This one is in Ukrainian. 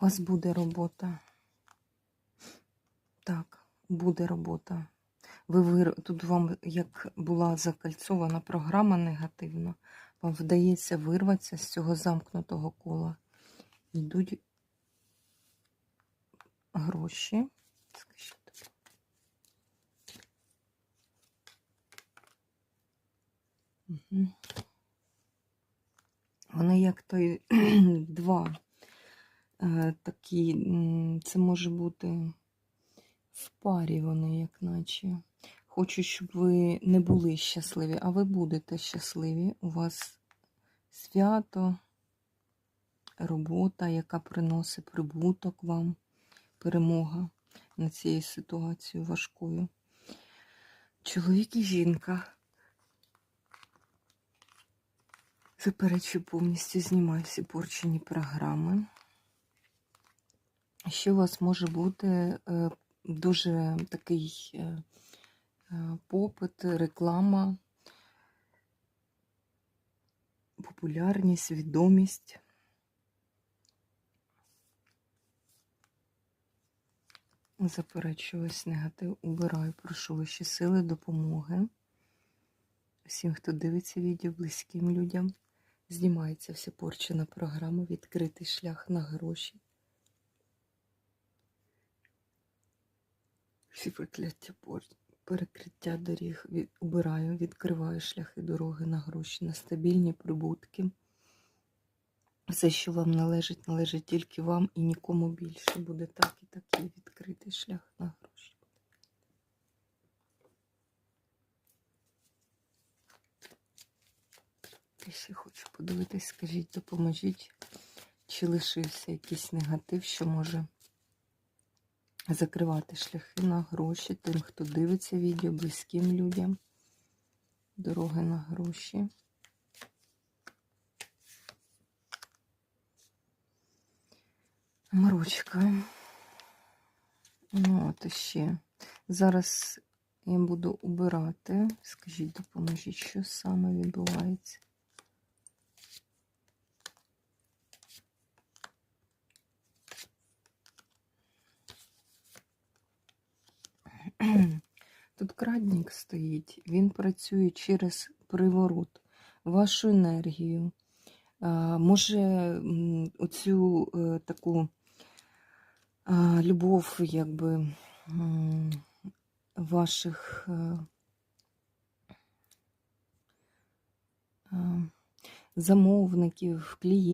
У вас буде робота. Так, буде робота. Ви. Тут вам як була закальцована програма негативна, вам вдається вирватися з цього замкнутого кола. Йдуть гроші. Угу. Вони як той два такі, це може бути в парі вони, як наче. Хочу, щоб ви не були щасливі, а ви будете щасливі. У вас свято, робота, яка приносить прибуток вам, перемога над цією ситуацією важкою. Чоловік і жінка. Заперечую повністю знімаю всі порчені програми. Ще у вас може бути е, дуже такий е, е, попит, реклама, популярність, відомість. Заперечую ось негатив, убираю, прошу ваші сили, допомоги. Всім, хто дивиться відео, близьким людям. Знімається вся порчена програма, відкритий шлях на гроші. Всі прокляття перекриття доріг від, убираю, відкриваю шляхи дороги на гроші, на стабільні прибутки. Все, що вам належить, належить тільки вам і нікому більше. Буде так і такий відкритий шлях на гроші. І ще хочу подивитись, скажіть, допоможіть, чи лишився якийсь негатив, що може закривати шляхи на гроші тим, хто дивиться відео, близьким людям. Дороги на гроші. Морочка. Ну, от ще. Зараз я буду убирати. Скажіть, допоможіть, що саме відбувається. Тут крадник стоїть, він працює через приворот, вашу енергію. Може оцю е, таку любов, якби ваших е, замовників, клієнтів.